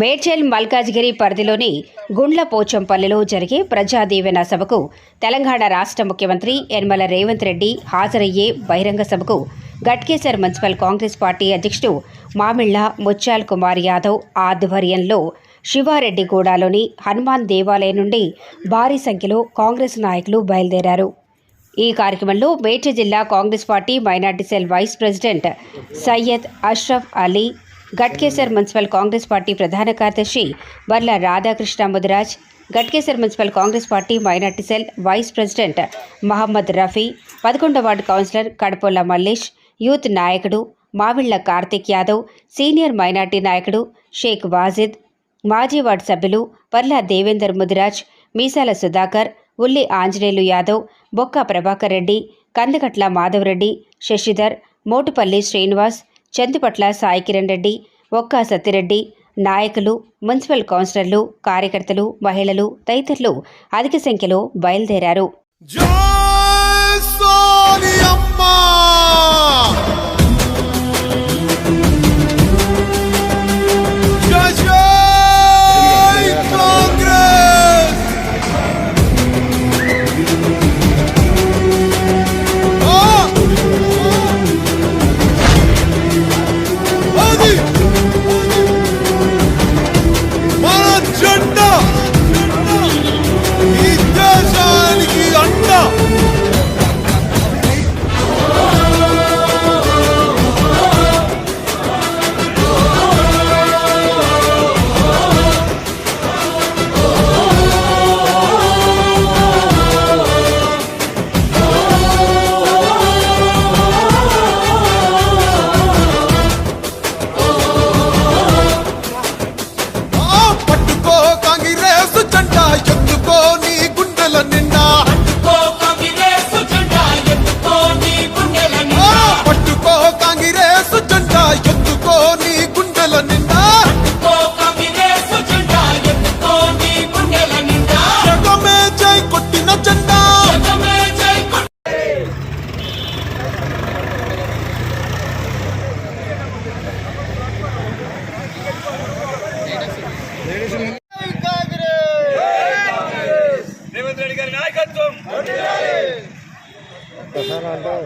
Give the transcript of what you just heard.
మేడ్చల్ మల్కాజ్గిరి పరిధిలోని గుండ్ల పోచంపల్లిలో జరిగే ప్రజా దీవెన సభకు తెలంగాణ రాష్ట్ర ముఖ్యమంత్రి యనమల రేవంత్ రెడ్డి హాజరయ్యే బహిరంగ సభకు గట్కేసర్ మున్సిపల్ కాంగ్రెస్ పార్టీ అధ్యక్షుడు మామిళ్ళ ముత్యాల్ కుమార్ యాదవ్ ఆధ్వర్యంలో శివారెడ్డిగూడలోని హనుమాన్ దేవాలయం నుండి భారీ సంఖ్యలో కాంగ్రెస్ నాయకులు బయలుదేరారు. ఈ కార్యక్రమంలో మేడ్చల్ జిల్లా Congress party minority cell vice president Syed Ashraf Ali Ghatkesar municipal Congress party ప్రధాన కార్యదర్శి Barla Radhakrishna Mudiraj Ghatkesar municipal Congress party minority cell vice president Mohammed Rafi పదకొండవ ward councillor Kadapolla Mallesh youth నాయకుడు Mavilla Karthik Yadav senior minority నాయకుడు షేక్ వాజిద్ మాజీ ward సభ్యులు పర్ల దేవేందర్ ముదిరాజ్ మీసాల సుధాకర్ ఉల్లి ఆంజనేయులు యాదవ్ బొక్క ప్రభాకర్ రెడ్డి కందగట్ల మాధవరెడ్డి శశిధర్ మోటుపల్లి శ్రీనివాస్ చందుపట్ల సాయి కిరణ్ రెడ్డి ఒక్క సత్తిరెడ్డి నాయకులు మున్సిపల్ కౌన్సిలర్లు కార్యకర్తలు మహిళలు తదితరులు అధిక సంఖ్యలో బయలుదేరారు. జై సోనియమ్మ! pasaran tu.